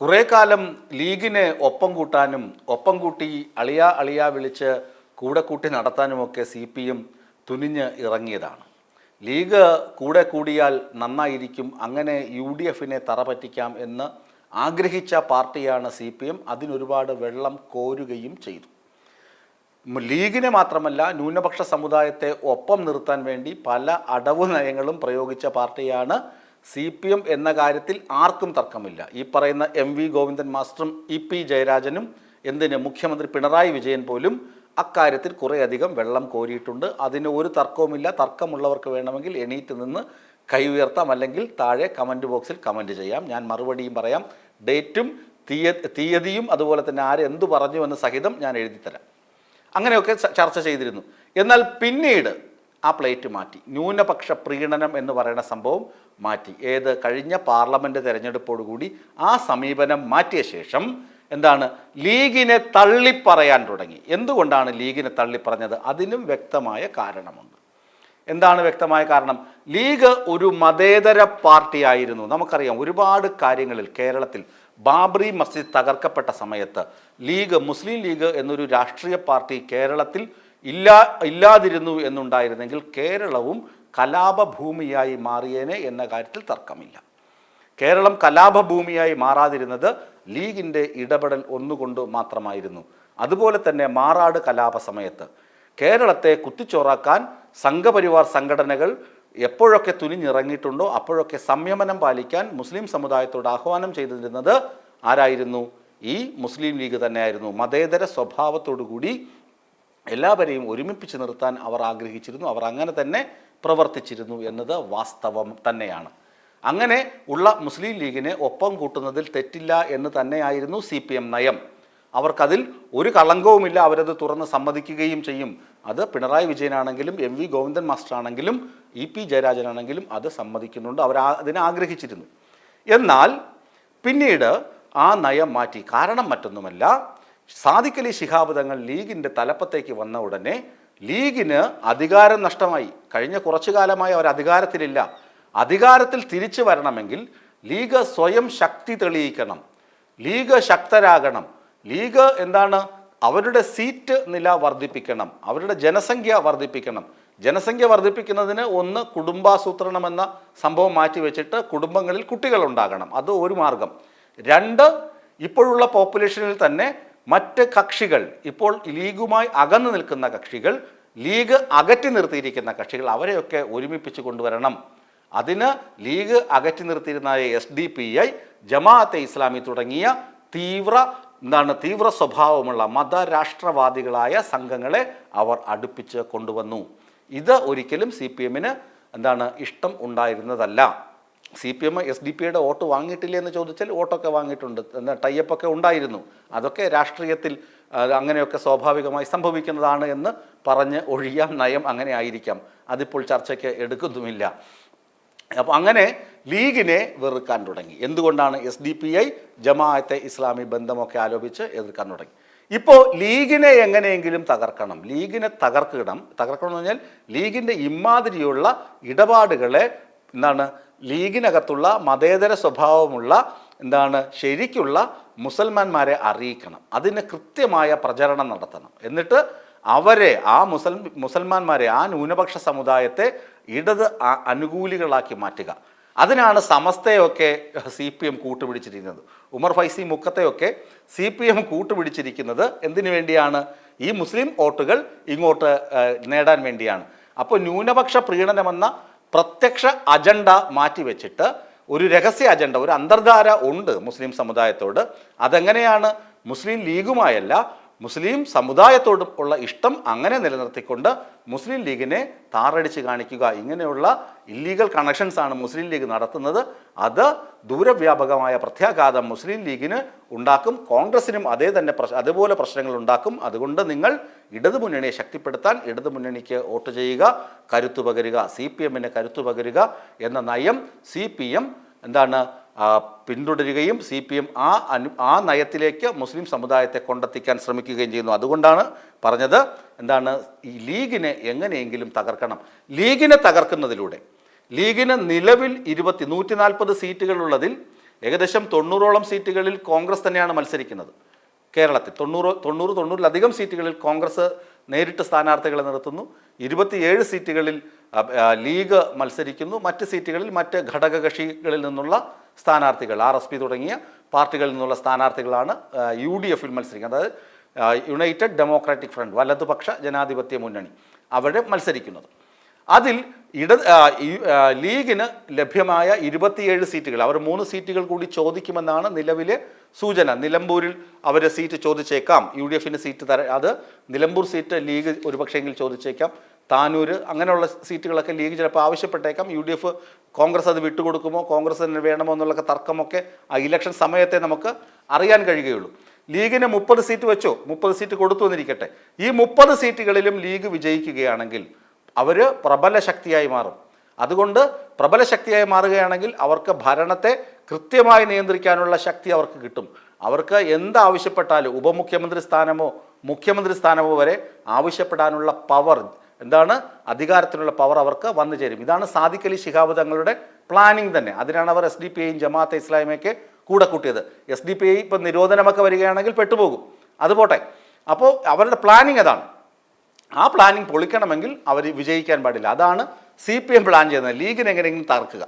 കുറേ കാലം ലീഗിനെ ഒപ്പം കൂട്ടാനും ഒപ്പം കൂട്ടി അളിയ അളിയ വിളിച്ച് കൂടെ കൂട്ടി നടത്താനുമൊക്കെ സി പി എം തുനിഞ്ഞ് ഇറങ്ങിയതാണ്. ലീഗ് കൂടെ കൂടിയാൽ നന്നായിരിക്കും അങ്ങനെ യു ഡി എഫിനെ തറ പറ്റിക്കാം എന്ന് ആഗ്രഹിച്ച പാർട്ടിയാണ് സി പി എം അതിനൊരുപാട് വെള്ളം കോരുകയും ചെയ്തു. ലീഗിനെ മാത്രമല്ല ന്യൂനപക്ഷ സമുദായത്തെ ഒപ്പം നിർത്താൻ വേണ്ടി പല അടവ് നയങ്ങളും പ്രയോഗിച്ച പാർട്ടിയാണ് സി പി എം എന്ന കാര്യത്തിൽ ആർക്കും തർക്കമില്ല. ഈ പറയുന്ന എം വി ഗോവിന്ദൻ മാസ്റ്ററും ഇ പി ജയരാജനും എന്തിന് മുഖ്യമന്ത്രി പിണറായി വിജയൻ പോലും അക്കാര്യത്തിൽ കുറേയധികം വെള്ളം കോരിയിട്ടുണ്ട്. അതിന് ഒരു തർക്കവുമില്ല. തർക്കമുള്ളവർക്ക് വേണമെങ്കിൽ എണീറ്റ് നിന്ന് കൈ ഉയർത്താം. അല്ലെങ്കിൽ താഴെ കമന്റ് ബോക്സിൽ കമന്റ് ചെയ്യാം. ഞാൻ മറുപടിയും പറയാം. ഡേറ്റും തീയ തീയതിയും അതുപോലെ തന്നെ ആര് എന്തു പറഞ്ഞു എന്ന് സഹിതം ഞാൻ എഴുതിത്തരാം. അങ്ങനെയൊക്കെ ചർച്ച ചെയ്തിരുന്നു. എന്നാൽ പിന്നീട് ആ പ്ലേറ്റ് മാറ്റി. ന്യൂനപക്ഷ പ്രീണനം എന്ന് പറയുന്ന സംഭവം മാറ്റി. ഏത്? കഴിഞ്ഞ പാർലമെന്റ് തെരഞ്ഞെടുപ്പോടുകൂടി ആ സമീപനം മാറ്റിയ ശേഷം എന്താണ്? ലീഗിനെ തള്ളിപ്പറയാൻ തുടങ്ങി. എന്തുകൊണ്ടാണ് ലീഗിനെ തള്ളിപ്പറഞ്ഞത്? അതിനും വ്യക്തമായ കാരണമുണ്ട്. എന്താണ് വ്യക്തമായ കാരണം? ലീഗ് ഒരു മതേതര പാർട്ടി ആയിരുന്നു നമുക്കറിയാം ഒരുപാട് കാര്യങ്ങളിൽ കേരളത്തിൽ ബാബറി മസ്ജിദ് തകർക്കപ്പെട്ട സമയത്ത് ലീഗ് മുസ്ലിം ലീഗ് എന്നൊരു രാഷ്ട്രീയ പാർട്ടി കേരളത്തിൽ ഇല്ലാ ഇല്ലാതിരുന്നു എന്നുണ്ടായിരുന്നെങ്കിൽ കേരളവും കലാപഭൂമിയായി മാറിയേനെ എന്ന കാര്യത്തിൽ തർക്കമില്ല. കേരളം കലാപഭൂമിയായി മാറാതിരുന്നത് ലീഗിന്റെ ഇടപെടൽ ഒന്നുകൊണ്ട് മാത്രമായിരുന്നു. അതുപോലെ തന്നെ മാറാട് കലാപ സമയത്ത്. കേരളത്തെ കുത്തിച്ചോറാക്കാൻ സംഘപരിവാർ സംഘടനകൾ എപ്പോഴൊക്കെ തുനിഞ്ഞിറങ്ങിയിട്ടുണ്ടോ അപ്പോഴൊക്കെ സംയമനം പാലിക്കാൻ മുസ്ലിം സമുദായത്തോട് ആഹ്വാനം ചെയ്തിരുന്നത് ആരായിരുന്നു? ഈ മുസ്ലിം ലീഗ് തന്നെയായിരുന്നു. മതേതര സ്വഭാവത്തോടുകൂടി എല്ലാവരെയും ഒരുമിപ്പിച്ച് നിർത്താൻ അവർ ആഗ്രഹിച്ചിരുന്നു. അവർ അങ്ങനെ തന്നെ പ്രവർത്തിച്ചിരുന്നു എന്നത് വാസ്തവം തന്നെയാണ്. അങ്ങനെ ഉള്ള മുസ്ലിം ലീഗിനെ ഒപ്പം കൂട്ടുന്നതിൽ തെറ്റില്ല എന്ന് തന്നെയായിരുന്നു സി പി എം നയം. അവർക്കതിൽ ഒരു കളങ്കവുമില്ല. അവരത് തുറന്ന് സമ്മതിക്കുകയും ചെയ്യും. അത് പിണറായി വിജയനാണെങ്കിലും എം വി ഗോവിന്ദൻ മാസ്റ്റർ ആണെങ്കിലും ഇ പി ജയരാജനാണെങ്കിലും അത് സമ്മതിക്കുന്നുണ്ട്. അവർ അതിനെ ആഗ്രഹിച്ചിരുന്നു. എന്നാൽ പിന്നീട് ആ നയം മാറ്റി. കാരണം മറ്റൊന്നുമല്ല സാദിഖലി ശിഹാബ് തങ്ങൾ ലീഗിന്റെ തലപ്പത്തേക്ക് വന്ന ഉടനെ ലീഗിന് അധികാരം നഷ്ടമായി. കഴിഞ്ഞ കുറച്ചു കാലമായി അവർ അധികാരത്തിലില്ല. അധികാരത്തിൽ തിരിച്ചു വരണമെങ്കിൽ ലീഗ് സ്വയം ശക്തി തെളിയിക്കണം. ലീഗ് ശക്തരാകണം. ലീഗ് എന്താണ്? അവരുടെ സീറ്റ് നില വർദ്ധിപ്പിക്കണം. അവരുടെ ജനസംഖ്യ വർദ്ധിപ്പിക്കണം. ജനസംഖ്യ വർദ്ധിപ്പിക്കുന്നതിന് ഒന്ന് കുടുംബാസൂത്രണം എന്ന സംഭവം മാറ്റിവെച്ചിട്ട് കുടുംബങ്ങളിൽ കുട്ടികൾ ഉണ്ടാകണം. അത് ഒരു മാർഗം. രണ്ട് ഇപ്പോഴുള്ള പോപ്പുലേഷനിൽ തന്നെ മറ്റ് കക്ഷികൾ ഇപ്പോൾ ലീഗുമായി അകന്നു നിൽക്കുന്ന കക്ഷികൾ ലീഗ് അകറ്റി നിർത്തിയിരിക്കുന്ന കക്ഷികൾ അവരെയൊക്കെ ഒരുമിപ്പിച്ച് കൊണ്ടുവരണം. അതിന് ലീഗ് അകറ്റി നിർത്തിയിരുന്ന S D P I Jamaate Islami തുടങ്ങിയ തീവ്ര എന്താണ് തീവ്ര സ്വഭാവമുള്ള മതരാഷ്ട്രവാദികളായ സംഘങ്ങളെ അവർ അടുപ്പിച്ച് കൊണ്ടുവന്നു. ഇത് ഒരിക്കലും സി പി എമ്മിന് എന്താണ് ഇഷ്ടം ഉണ്ടായിരുന്നതല്ല. C P M S D പിയുടെ വോട്ട് വാങ്ങിയിട്ടില്ല എന്ന് ചോദിച്ചാൽ വോട്ടൊക്കെ വാങ്ങിയിട്ടുണ്ട്. എന്താ ടൈപ്പൊക്കെ ഉണ്ടായിരുന്നു. അതൊക്കെ രാഷ്ട്രീയത്തിൽ അങ്ങനെയൊക്കെ സ്വാഭാവികമായി സംഭവിക്കുന്നതാണ് എന്ന് പറഞ്ഞ് ഒഴിയാം നയം അങ്ങനെ ആയിരിക്കാം. അതിപ്പോൾ ചർച്ചയ്ക്ക് എടുക്കുന്നുമില്ല. അപ്പോൾ അങ്ങനെ ലീഗിനെ വെറുക്കാൻ തുടങ്ങി. എന്തുകൊണ്ടാണ് S D P I Jamaate Islami ബന്ധമൊക്കെ ആലോപിച്ച് എതിർക്കാൻ തുടങ്ങി? ഇപ്പോൾ ലീഗിനെ എങ്ങനെയെങ്കിലും തകർക്കണം. ലീഗിനെ തകർക്കണം. തകർക്കണം എന്ന് പറഞ്ഞാൽ ലീഗിന്റെ ഇമാതിരിയുള്ള ഇടപാടുകളെ എന്താണ് ലീഗിനകത്തുള്ള മതേതര സ്വഭാവമുള്ള എന്താണ് ശരിക്കുള്ള മുസൽമാന്മാരെ അറിയിക്കണം. അതിന് കൃത്യമായ പ്രചരണം നടത്തണം. എന്നിട്ട് അവരെ ആ മുസൽ മുസൽമാന്മാരെ ആ ന്യൂനപക്ഷ സമുദായത്തെ ഇടത് അനുകൂലികളാക്കി മാറ്റുക. അതിനാണ് സമസ്തയൊക്കെ സി പി എം കൂട്ടുപിടിച്ചിരിക്കുന്നത്. ഉമർ ഫൈസി മുക്കത്തെയൊക്കെ സി പി എം കൂട്ടുപിടിച്ചിരിക്കുന്നത് എന്തിനു വേണ്ടിയാണ്? ഈ മുസ്ലിം വോട്ടുകൾ ഇങ്ങോട്ട് നേടാൻ വേണ്ടിയാണ്. അപ്പോൾ ന്യൂനപക്ഷ പ്രീണനമെന്ന പ്രത്യക്ഷ അജണ്ട മാറ്റിവെച്ചിട്ട് ഒരു രഹസ്യ അജണ്ട ഒരു അന്തർധാര ഉണ്ട് മുസ്ലിം സമുദായത്തോട്. അതെങ്ങനെയാണ്? മുസ്ലിം ലീഗുമായല്ല മുസ്ലിം സമുദായത്തോടും ഉള്ള ഇഷ്ടം അങ്ങനെ നിലനിർത്തിക്കൊണ്ട് മുസ്ലിം ലീഗിനെ താറടിച്ച് കാണിക്കുക. ഇങ്ങനെയുള്ള ഇല്ലീഗൽ കണക്ഷൻസ് ആണ് മുസ്ലിം ലീഗ് നടത്തുന്നത്. അത് ദൂരവ്യാപകമായ പ്രത്യാഘാതം മുസ്ലിം ലീഗിന് ഉണ്ടാക്കും. കോൺഗ്രസിനും അതേ തന്നെ അതുപോലെ പ്രശ്നങ്ങൾ ഉണ്ടാക്കും. അതുകൊണ്ട് നിങ്ങൾ ഇടതു മുന്നണിയെ ശക്തിപ്പെടുത്താൻ ഇടതു മുന്നണിക്ക് വോട്ട് ചെയ്യുക കരുത്തു പകരുക സി പി എമ്മിന് കരുത്തു പകരുക എന്ന നയം സി പി എം എന്താണ് പിന്തുടരുകയും സി പി എം ആ അനു ആ നയത്തിലേക്ക് മുസ്ലിം സമുദായത്തെ കൊണ്ടെത്തിക്കാൻ ശ്രമിക്കുകയും ചെയ്യുന്നു. അതുകൊണ്ടാണ് പറഞ്ഞത് എന്താണ് ഈ ലീഗിനെ എങ്ങനെയെങ്കിലും തകർക്കണം. ലീഗിനെ തകർക്കുന്നതിലൂടെ ലീഗിന് നിലവിൽ ഇരുപത്തി നൂറ്റി നാൽപ്പത് സീറ്റുകളുള്ളതിൽ ഏകദേശം തൊണ്ണൂറോളം സീറ്റുകളിൽ കോൺഗ്രസ് തന്നെയാണ് മത്സരിക്കുന്നത് കേരളത്തിൽ. തൊണ്ണൂറ് തൊണ്ണൂറ് തൊണ്ണൂറിലധികം സീറ്റുകളിൽ കോൺഗ്രസ് നേരിട്ട് സ്ഥാനാർത്ഥികളെ നിർത്തുന്നു. ഇരുപത്തിയേഴ് സീറ്റുകളിൽ ലീഗ് മത്സരിക്കുന്നു. മറ്റ് സീറ്റുകളിൽ മറ്റ് ഘടകകക്ഷികളിൽ നിന്നുള്ള സ്ഥാനാർത്ഥികൾ ആർ എസ് പി തുടങ്ങിയ പാർട്ടികളിൽ നിന്നുള്ള സ്ഥാനാർത്ഥികളാണ് യു ഡി എഫിൽ മത്സരിക്കുന്നത്. അതായത് യുണൈറ്റഡ് ഡെമോക്രാറ്റിക് ഫ്രണ്ട് വലതുപക്ഷ ജനാധിപത്യ മുന്നണി അവിടെ മത്സരിക്കുന്നത്. അതിൽ ഇട ലീഗിന് ലഭ്യമായ ഇരുപത്തിയേഴ് സീറ്റുകൾ അവർ മൂന്ന് സീറ്റുകൾ കൂടി ചോദിക്കുമെന്നാണ് നിലവിലെ സൂചന. നിലമ്പൂരിൽ അവർ സീറ്റ് ചോദിച്ചേക്കാം. യു ഡി എഫിന് സീറ്റ് തര അത് നിലമ്പൂർ സീറ്റ് ലീഗ് ഒരുപക്ഷെങ്കിൽ ചോദിച്ചേക്കാം. താനൂര് അങ്ങനെയുള്ള സീറ്റുകളൊക്കെ ലീഗ് ചിലപ്പോൾ ആവശ്യപ്പെട്ടേക്കാം. യു ഡി എഫ് കോൺഗ്രസ് അത് വിട്ടുകൊടുക്കുമോ? കോൺഗ്രസ് തന്നെ വേണമോ എന്നുള്ള തർക്കമൊക്കെ ആ ഇലക്ഷൻ സമയത്തെ നമുക്ക് അറിയാൻ കഴിയുകയുള്ളൂ. ലീഗിന് മുപ്പത് സീറ്റ് വെച്ചോ? മുപ്പത് സീറ്റ് കൊടുത്തു എന്നിരിക്കട്ടെ. ഈ മുപ്പത് സീറ്റുകളിലും ലീഗ് വിജയിക്കുകയാണെങ്കിൽ അവർ പ്രബല ശക്തിയായി മാറും. അതുകൊണ്ട് പ്രബല ശക്തിയായി മാറുകയാണെങ്കിൽ അവർക്ക് ഭരണത്തെ കൃത്യമായി നിയന്ത്രിക്കാനുള്ള ശക്തി അവർക്ക് കിട്ടും. അവർക്ക് എന്താവശ്യപ്പെട്ടാലും ഉപമുഖ്യമന്ത്രി സ്ഥാനമോ മുഖ്യമന്ത്രി സ്ഥാനമോ വരെ ആവശ്യപ്പെടാനുള്ള പവർ എന്താണ്? അധികാരത്തിനുള്ള പവർ അവർക്ക് വന്നു ചേരും. ഇതാണ് സാദിഖ് അലി ശിഹാബ് തങ്ങളുടെ പ്ലാനിങ് തന്നെ. അതിനാണ് അവർ എസ് ഡി പി ഐയും ജമാഅത്തെ ഇസ്ലാമിയൊക്കെ കൂടെ കൂട്ടിയത്. എസ് ഡി പി ഐ ഇപ്പം നിരോധനമൊക്കെ വരികയാണെങ്കിൽ പെട്ടുപോകും. അതുപോട്ടെ അപ്പോൾ അവരുടെ പ്ലാനിങ് അതാണ്. ആ പ്ലാനിങ് പൊളിക്കണമെങ്കിൽ അവർ വിജയിക്കാൻ പാടില്ല. അതാണ് സി പി എം പ്ലാൻ ചെയ്യുന്നത്. ലീഗിനെങ്ങനെയെങ്കിലും തകർക്കുക.